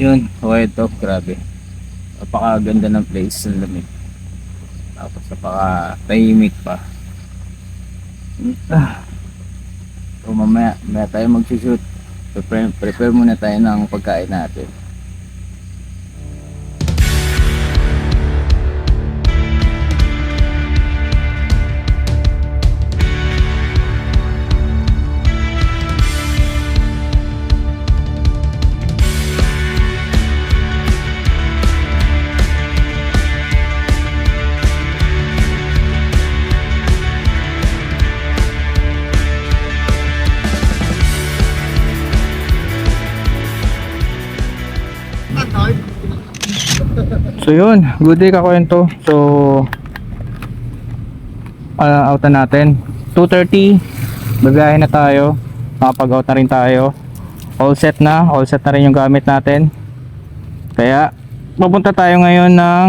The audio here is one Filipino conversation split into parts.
Yun, White Oak, grabe. Napakaganda ng place, ang lamig. Tapos napaka tahimik pa. Ah. So mamaya, mamaya tayo mag-shoot. Prepare, prepare muna tayo ng pagkain natin. So yun, good day kakwento. So uh, out na natin. 2.30, bagahe na tayo. Makapag-out na rin tayo. All set na, all set na rin yung gamit natin. Kaya, pupunta tayo ngayon ng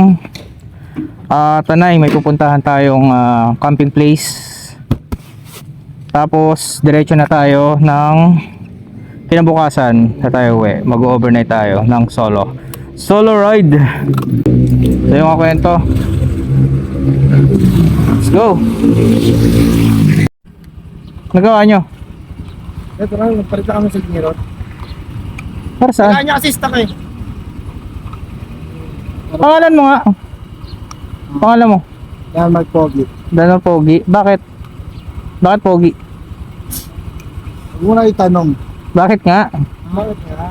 ah, Tanay. May pupuntahan tayong ah, camping place. Tapos, diretso na tayo ng kinabukasan na tayo uwi. Mag-overnight tayo ng solo. Solo ride. So yung kwento. Let's go. Nagawa nyo? Ito lang, nagpalit na kami sa Ginirot. Para Kaya saan? niya kasi stuck eh. Pangalan mo nga. Pangalan mo. Yan, mag-pogi. Dano Pogi. Bakit? Bakit Pogi? Huwag mo na itanong. Bakit nga? Bakit nga?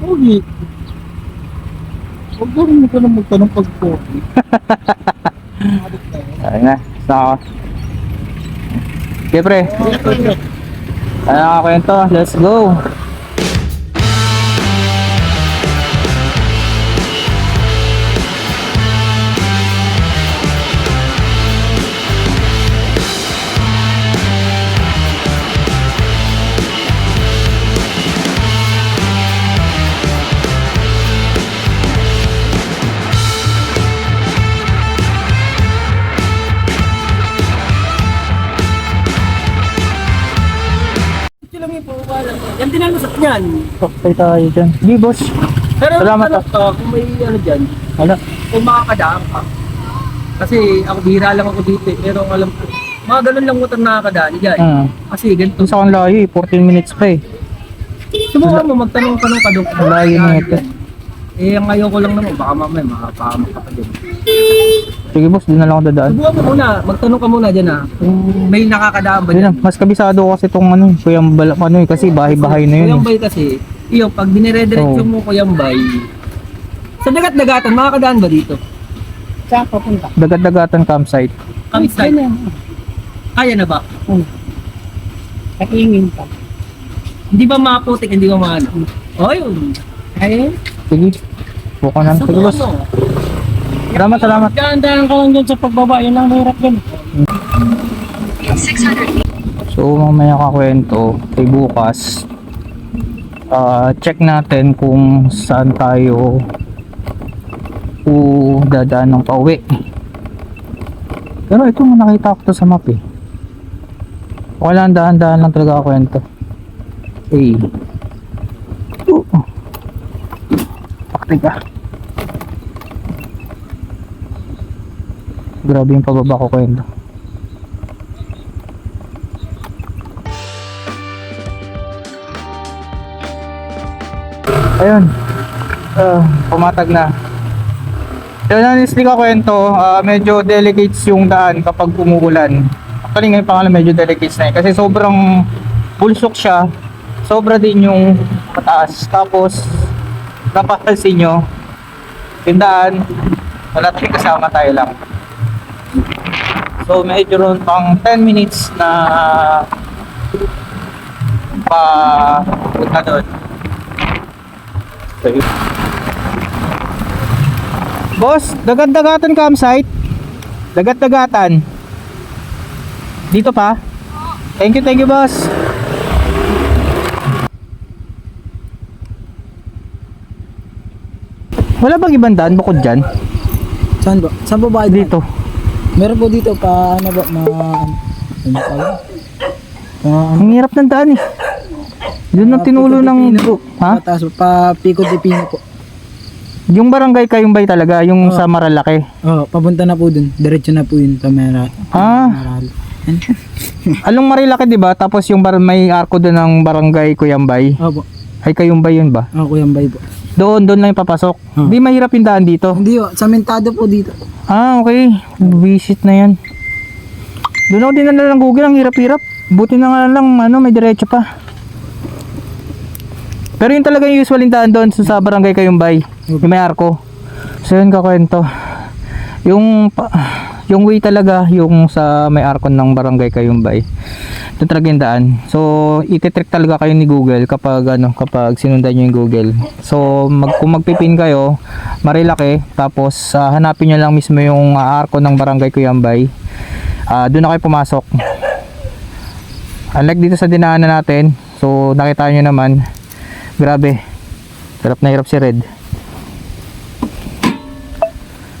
Pogi. Huwag mo rin ka na magtanong pag pogi. Na. Ayun na. Saka. Okay pre. Ano nga kwento? Let's go. Niyan. Okay tayo dyan. Di boss. Pero Salamat, ano ka, kung may ano dyan, Wala. kung makakadaan ka. Kasi ako bihira lang ako dito eh, pero alam ko, mga ganun lang motor nakakadaan dyan. Hmm. Kasi ganito. Ito sa kong layo eh. 14 minutes pa eh. Subukan mo, magtanong-tanong ka doon. Malayo na ito. Eh, ang ayaw ko lang naman, baka mamaya makapahamak ka pa dyan. Sige boss, doon na lang ako dadaan. Subukan mo muna, magtanong ka muna dyan ah. Kung may nakakadaan ba Yun dyan. na, mas kabisado ko kasi itong ano, kuyang balak ano eh, kasi bahay-bahay na yun. Kuyang Eh. bay kasi, iyo, pag dinire-diretso Oo. mo kuyang bay, sa dagat-dagatan, makakadaan ba dito? Saan papunta? Dagat-dagatan campsite. Campsite. Kaya na ba? Kaingin ka. Hindi ba maputik, hindi ba maano? Oh, yun. Ay, Sige. Buka na. Sige boss. Subukan mo. Salamat, salamat. daan-daan ka lang dyan sa pagbaba. Yun ang hirap dyan. So mamaya kakwento kay bukas ah check natin kung saan tayo u dadaan ng pauwi pero ito mo nakita ko to sa map eh wala dahan-dahan lang talaga kwento eh uh. Pakti ka grabe yung pababa ko kwento ayun. Uh, pumatag na. Yun honestly ka kwento ah, medyo delicates yung daan kapag umuulan. Actually ngayon pangalan medyo delicates na eh. Kasi sobrang bulsok siya. Sobra din yung mataas. Tapos napapansin nyo yung daan wala tayong kasama tayo lang so medyo ron pang 10 minutes na pa punta doon Boss, dagat-dagatan campsite. Dagat-dagatan. Dito pa? Thank you, thank you, boss. Wala bang ibang daan bukod dyan? Saan ba? Saan ba ba? Dito. Meron po dito pa, ano ba, ma... Ano pa yun? Ma... Ang hirap ng daan eh. Yun ang Ah, tinulo ng... Po. Ha? Pataas po, pa Pico de Pino po. Yung barangay Kayumbay talaga, yung Oo. sa Maralaki. Oh, papunta na po dun. Diretso na po yun. Tamera. Ah. Maral. Along Marilaki, di ba? Tapos yung bar may arko doon ng barangay Kuyambay. Opo. Ay, Kayumbay yun ba? Oh, Kuya Mbay po. Doon, doon lang yung papasok. Hmm. Di mahirap yung daan dito. Hindi po, samentado po dito. Ah, okay. Visit na yan. Doon ako dinala ng Google, ang hirap-hirap. Buti na nga lang, ano, may diretso pa. Pero yun talaga yung usual yung daan doon sa, sa barangay Kayumbay. Yung may arko. So yun kakwento. Yung, pa, yung way talaga, yung sa may arko ng barangay Kayumbay. Doon talaga yung daan. So, ititrick talaga kayo ni Google kapag ano, kapag sinundan nyo yung Google. So, mag, kung magpipin kayo, marilaki, tapos ah, hanapin nyo lang mismo yung ah, arko ng barangay Kuyambay. Ah, doon na kayo pumasok. Unlike dito sa dinaanan natin, so nakita nyo naman, grabe, hirap na hirap si Red.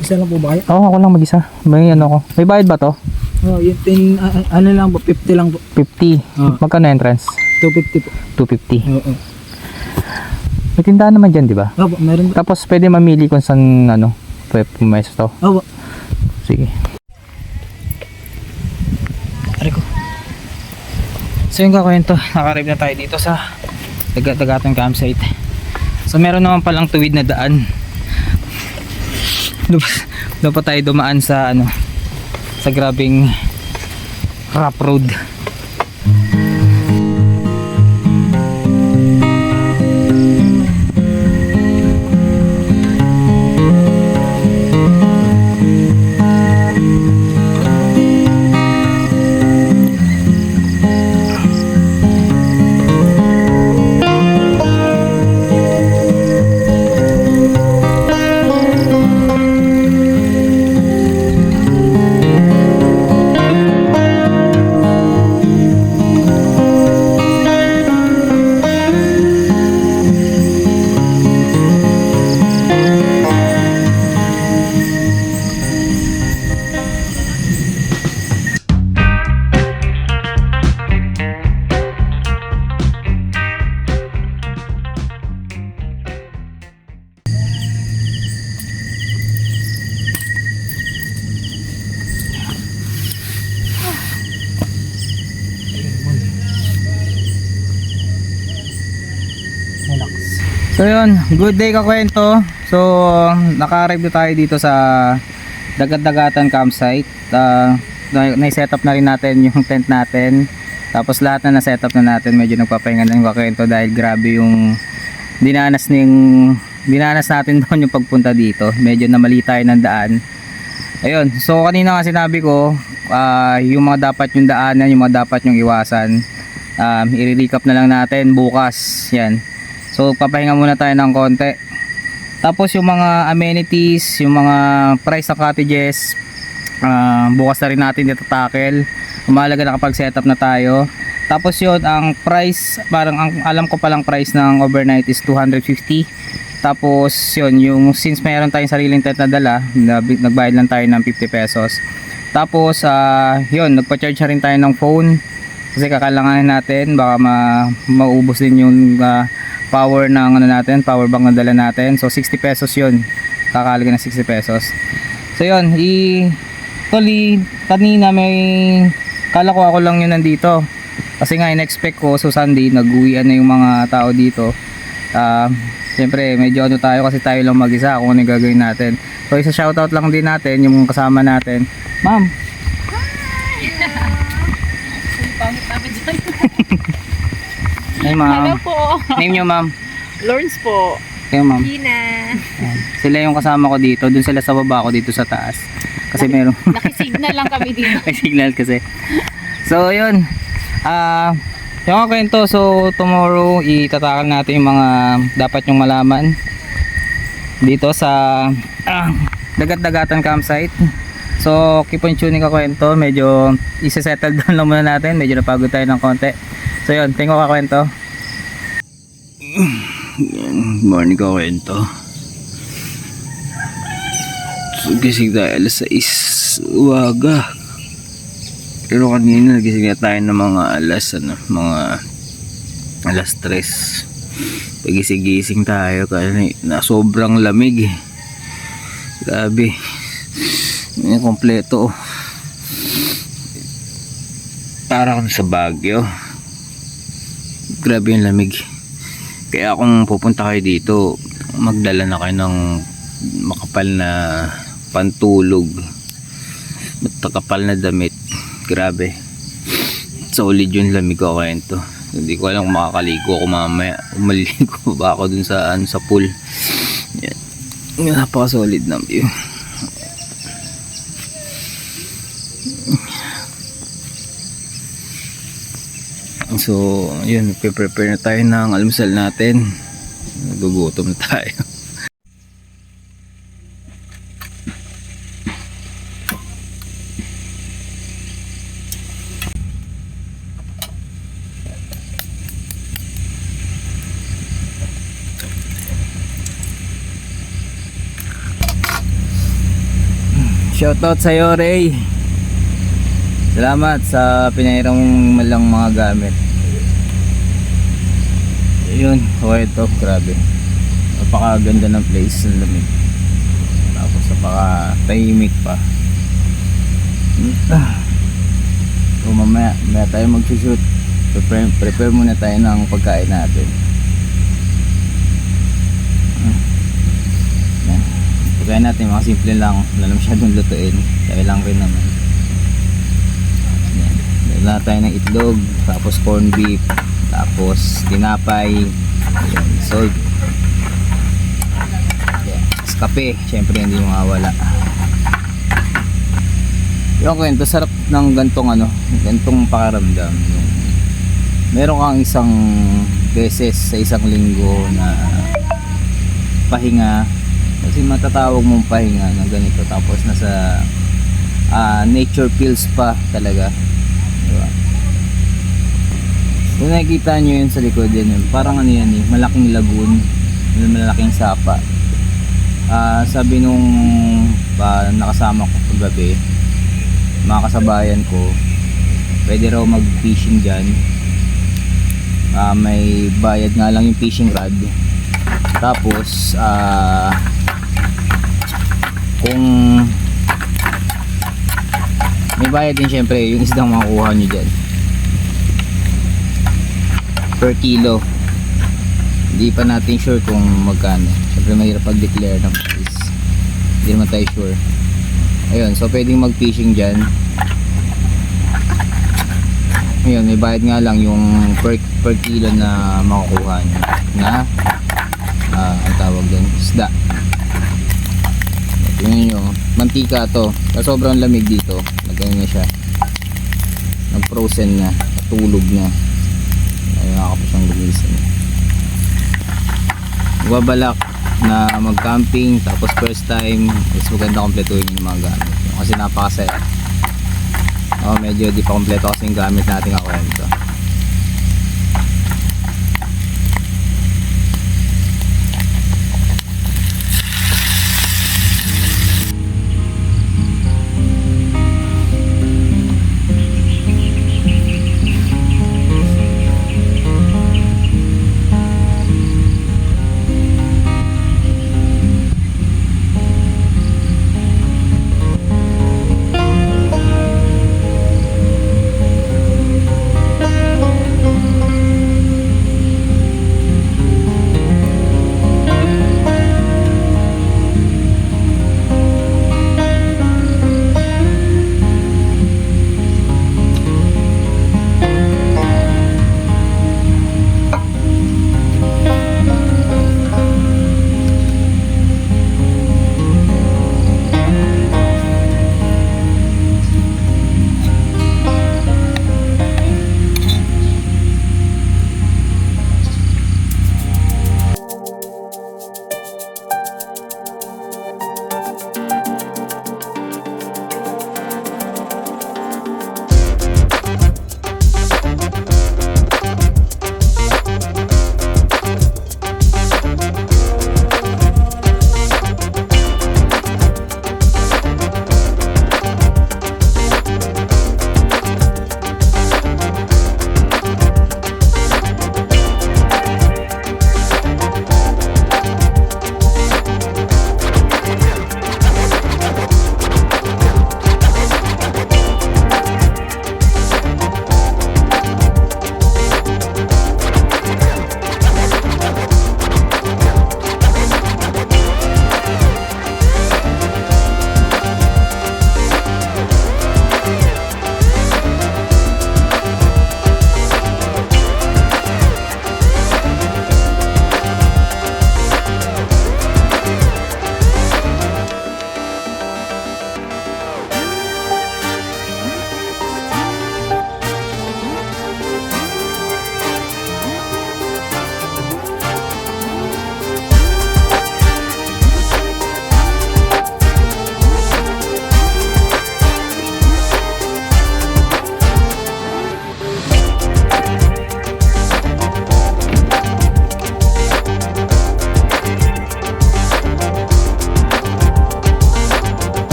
Isa lang po ba kayo? Oo, ako lang mag-isa. May ano ko. May bayad ba to? Oh, yun, tin, ah, ah, ano lang po, 50 lang po. 50. Oo. Magkano entrance? 250 po. 250. Oo. May tindahan naman dyan, di ba? Opo, meron po. Tapos pwede mamili kung saan ano, pwede pumesto. Opo. Sige. Ari ko. So yung kakwento, nakarib na tayo dito sa dagat-dagatang campsite. So meron naman palang tuwid na daan. Pa tayo dumaan sa ano, sa grabing rough road. Good day kakwento. So naka-arrive na tayo dito sa Dagat-Dagatan campsite. Uh, na-set up na rin natin yung tent natin. Tapos lahat na na-set up na natin. Medyo nagpapahinga na yung kakwento dahil grabe yung dinanas ng dinanas natin doon yung pagpunta dito. Medyo namali tayo ng daan. Ayun, so kanina nga sinabi ko, ah, yung mga dapat yung daanan, yung mga dapat yung iwasan. Um, i-recap na lang natin bukas. Yan. So papahinga muna tayo ng konti. Tapos yung mga amenities, yung mga price ng cottages, ah, bukas na rin natin dito tackle. Umalaga nakapag-setup na tayo. Tapos yun, ang price, parang ang alam ko palang price ng overnight is 250. Tapos yun, yung since mayroon tayong sariling tent na dala, nagbayad lang tayo ng 50 pesos. Tapos ah, yun, nagpa-charge na rin tayo ng phone kasi kakalanganin natin baka ma maubos din yung ah, power ng ano natin, power bank na dala natin. So 60 pesos 'yun. Kakalaga ng 60 pesos. So 'yun, i Actually, kanina may kala ko ako lang yun nandito. Kasi nga in-expect ko so Sunday nag-uwian na yung mga tao dito. Ah, Siyempre, medyo ano tayo kasi tayo lang mag-isa kung ano yung gagawin natin. So, isa shoutout lang din natin yung kasama natin. Ma'am, Hey ma'am. Hello po. Name nyo ma'am. Lawrence po. Kayo ma'am. Gina. Ayan. Sila yung kasama ko dito. Doon sila sa baba ako dito sa taas. Kasi meron Nakisignal lang kami dito. may signal kasi. So yun. Ah, yung mga kwento. So tomorrow itatakal natin yung mga dapat yung malaman dito sa ah, dagat-dagatan campsite. So keep on tuning ka kwento. Medyo isa-settle down lang muna natin. Medyo napagod tayo ng konti. So yun, tingko ka kwento. Yan, morning ka kwento. So, gising tayo alas 6 uwaga. Pero kanina nagising na tayo ng mga alas ano, mga Alas 3. Pagising-gising tayo kasi na sobrang lamig. eh. Grabe. Kompleto. Para kang sa Baguio. Grabe yung lamig. Kaya kung pupunta kayo dito, magdala na kayo ng makapal na pantulog. Matakapal na damit. Grabe. Solid yung lamig ko kwento. Hindi ko alam kung makakaligo ako mamaya. Kung maliligo ba ako dun sa, ano, sa pool. Yan. Napaka solid ng view. So, yun, prepare na tayo ng almusal natin. Nagugutom na tayo. Shoutout sa iyo, Ray. Salamat sa pinahiram malang mga gamit. Yun, okay ito, grabe. Napakaganda ng place, ang lamig. Tapos napaka tahimik pa. Ah. So mamaya, mamaya tayo mag-shoot. Prepare, prepare muna tayo ng pagkain natin. Ah. Pagkain natin mga simple lang, wala na masyadong lutuin. Kaya lang rin naman. Dala tayo ng itlog, tapos corn beef, tapos tinapay, yan, salt. Tapos kape, syempre hindi mawawala. Yung kwento, sarap ng gantong ano, gantong pakaramdam. Yung, meron kang isang beses sa isang linggo na pahinga kasi matatawag mong pahinga na ganito tapos nasa ah, nature feels pa talaga diba? kung nakikita nyo yun sa likod yan yun. Parang ano yan eh malaking lagoon. Malaking sapa. Ah, sabi nung pa, nakasama ko kagabi mga kasabayan ko pwede raw mag fishing dyan. Ah, may bayad nga lang yung fishing rod. Tapos ah kung may bayad din syempre yung isdang makukuha nyo dyan. Per kilo. Hindi pa natin sure kung magkano. Syempre mahirap pag declare ng price. Hindi naman tayo sure. Ayun so pwedeng mag fishing dyan. Ayun may bayad nga lang yung per, per kilo na makukuha nyo. Na ah ang tawag doon isda. Tingnan nyo mantika to. Sobrang lamig dito na siya? Nag frozen na natulog na. Ayun nakakapos siyang gumising. Babalak na mag camping tapos first time is maganda kompletuhin yung mga gamit. Kasi napakasaya. Oh, medyo di pa kompleto kasi yung gamit natin ako ito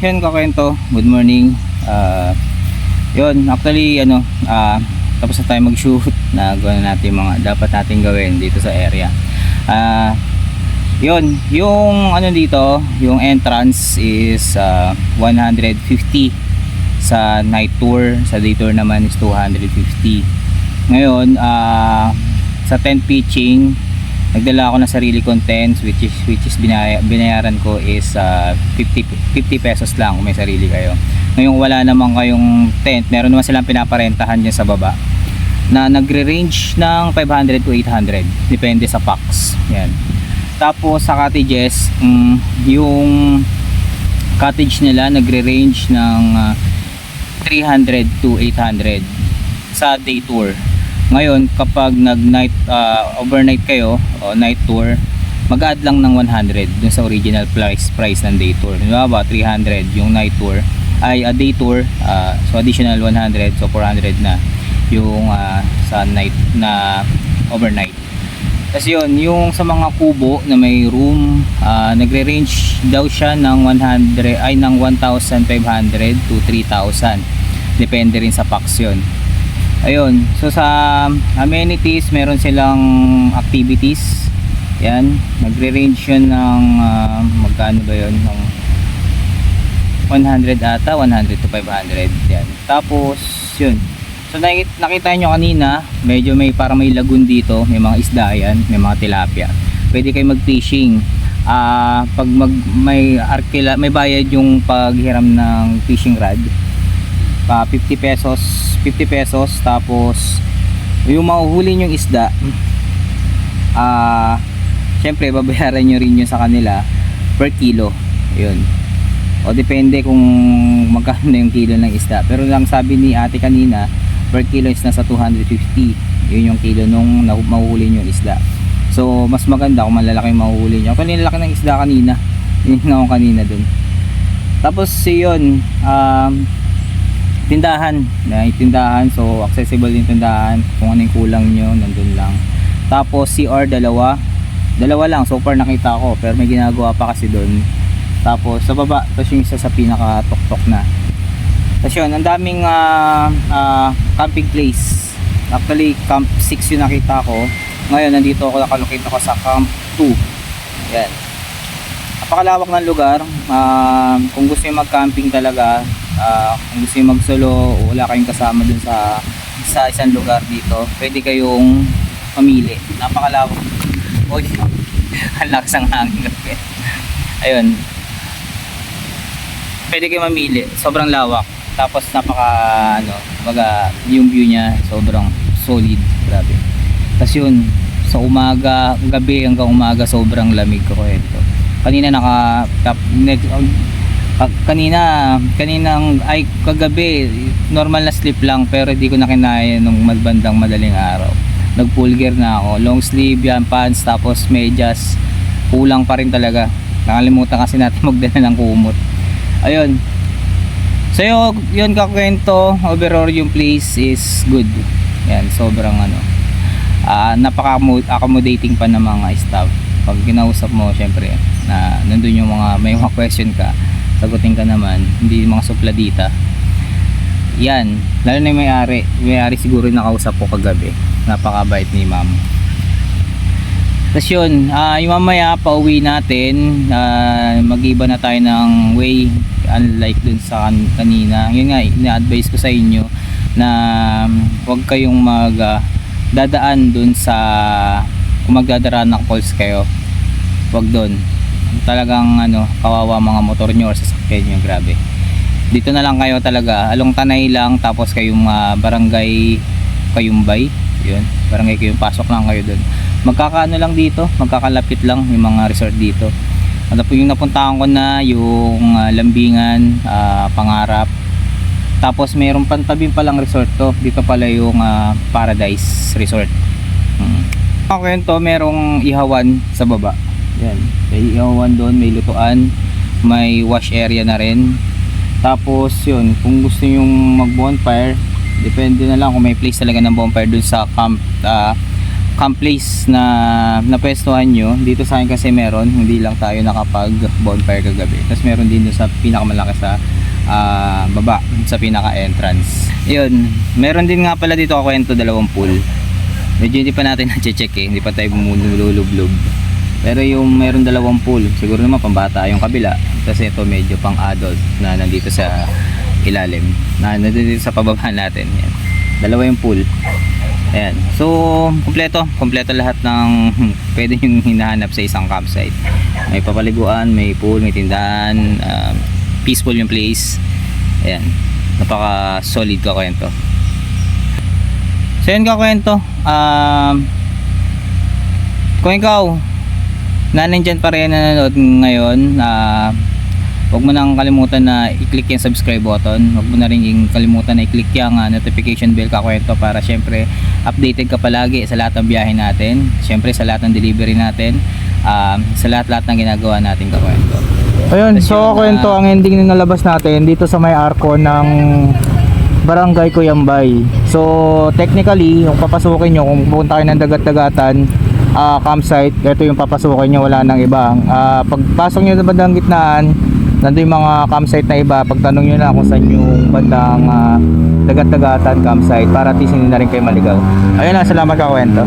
yun kakwento. Good morning. Ah, yun, actually, ano, ah, tapos na tayo mag-shoot. Nagawa na natin mga dapat natin gawin dito sa area. Ah, yun, yung ano dito, yung entrance is ah, 150 sa night tour. Sa day tour naman is 250. Ngayon, ah, sa tent pitching, nagdala ako ng sarili contents which is which is binaya, binayaran ko is ah, 50 50 pesos lang kung may sarili kayo. Ngayon wala naman kayong tent, meron naman silang pinaparentahan diyan sa baba na nagre-range ng 500 to 800 depende sa packs. Yan. Tapos sa cottages, mm, yung cottage nila nagre-range ng ah, 300 to 800 sa day tour. Ngayon, kapag nag-night ah, overnight kayo o night tour, mag-add lang ng 100 dun sa original price price ng day tour. Di ba ba 300 yung night tour ay a day tour ah, so additional 100 so 400 na yung ah, sa night na overnight. Kasi yun, yung sa mga kubo na may room, ah, nagre-range daw siya ng 100 ay ng 1,500 to 3,000. Depende rin sa packs yun. Ayun, so sa amenities, meron silang activities. Yan, nagre-range yun ng ah, magkano ba yun? Ng 100 ata, 100 to 500. Yan. Tapos, yun. So nakita, nakita nyo kanina, medyo may parang may lagoon dito, may mga isda yan, may mga tilapia. Pwede kayo mag-fishing. Ah, pag mag may arkila, may bayad yung paghiram ng fishing rod. Pa 50 pesos, 50 pesos tapos yung mahuhuli yung isda ah syempre babayaran nyo rin yun sa kanila per kilo. Yun. O depende kung magkano yung kilo ng isda. Pero lang sabi ni ate kanina per kilo is nasa 250 yun yung kilo nung mahuhuli yung isda. So mas maganda kung malalaki yung mahuhuli nyo kanina laki ng isda kanina. Yun ako kanina dun. Tapos yun um, tindahan. May tindahan so accessible yung tindahan. Kung ano yung kulang nyo nandun lang. Tapos CR dalawa. Dalawa lang. So far nakita ko. Pero may ginagawa pa kasi doon tapos sa baba tapos yung isa sa pinaka tuktok na. Tapos yun ang daming ah, ah, camping place. Actually camp 6 yung nakita ko. Ngayon nandito ako. Nakalocate ako sa camp 2 yan. Napakalawak ng lugar. Ah, kung gusto nyo mag-camping talaga ah, kung gusto nyo mag-solo o wala kayong kasama dun sa sa isang lugar dito. Pwede kayong mamili napakalawak. Oy ang lakas ng hangin. Ayun. Pwede kayo mamili. Sobrang lawak. Tapos napaka ano baga yung view niya sobrang solid. Grabe. Tapos yun sa umaga gabi hanggang umaga sobrang lamig ko. Ito kanina naka tap, Ka- kanina kaninang ay kagabi normal na sleep lang pero hindi ko na kinaya nung magbandang madaling araw. Nag full gear na ako. Long sleeve yan pants tapos medyas. Kulang pa rin talaga. Nakalimutan kasi natin magdala ng kumot. Ayun. So yun, yun kakwento. Overall yung place is good. Yan sobrang ano. Ah napaka-accommodating pa ng mga staff. Pag kinausap mo syempre na nandun yung mga may mga question ka sagutin ka naman hindi mga supladita yan lalo na may-ari. May-ari siguro yung nakausap ko kagabi. Napakabait ni ma'am. Tapos yun ah, yung mamaya pauwi natin ah, mag-iba na tayo ng way unlike dun sa kan- kanina. Yun nga ina-advise ko sa inyo na um, huwag kayong mag ah, dadaan dun sa kung magdadara ng calls kayo wag doon talagang ano kawawa mga motor nyo or sasakyan nyo grabe. Dito na lang kayo talaga along tanay lang tapos kayong ah, barangay kayumbay yun. Barangay kayong pasok lang kayo doon magkakaano lang dito magkakalapit lang yung mga resort dito. Ano po yung napuntahan ko na yung ah, lambingan ah, pangarap. Tapos mayroon pang tabi palang resort to. Dito pala yung ah, paradise resort. Hmm. Ang kwento merong ihawan sa baba yan may ihawan doon may lutuan may wash area na rin tapos yun kung gusto yung mag bonfire depende na lang kung may place talaga ng bonfire dun sa camp ah, camp place na napwestuhan nyo. Dito sa akin kasi meron, hindi lang tayo nakapag bonfire kagabi. Tapos meron din doon sa pinakamalaki sa ah, baba, sa pinaka entrance. Yun, meron din nga pala dito ako kwento dalawang pool. Medyo hindi pa natin na-check eh, hindi pa tayo bumululublog. Pero yung meron dalawang pool, siguro naman pambata yung kabila. Kasi ito medyo pang adult na nandito sa ilalim. Na nandito sa pababa natin. Yan. Dalawa yung pool. Ayan. So, kumpleto. Kumpleto lahat ng pwede yung hinahanap sa isang campsite. May papaliguan, may pool, may tindahan. um, peaceful yung place. Ayan. Napaka solid ka kwento. So, yun ka kwento. Um, kung ikaw, na nandyan pa rin nanonood ngayon na huwag mo nang kalimutan na i-click yung subscribe button. Huwag mo na rin yung kalimutan na i-click yung ah, notification bell kakwento para syempre updated ka palagi sa lahat ng biyahe natin. Syempre sa lahat ng delivery natin. Um, sa lahat-lahat ng ginagawa natin kakwento. Ayun, so yung, kwento ah, ang ending na nalabas natin dito sa may arko ng Barangay Kuyambay. So technically, yung papasukin nyo kung pupunta kayo ng dagat-dagatan ah, campsite, ito yung papasukin nyo, wala nang iba. Ah, pagpasok nyo sa bandang gitnaan, nandun yung mga campsite na iba, pagtanong nyo na kung saan yung bandang ah, dagat-dagatan campsite para hindi na rin kayo maligaw. Ayun na, salamat ka kwento.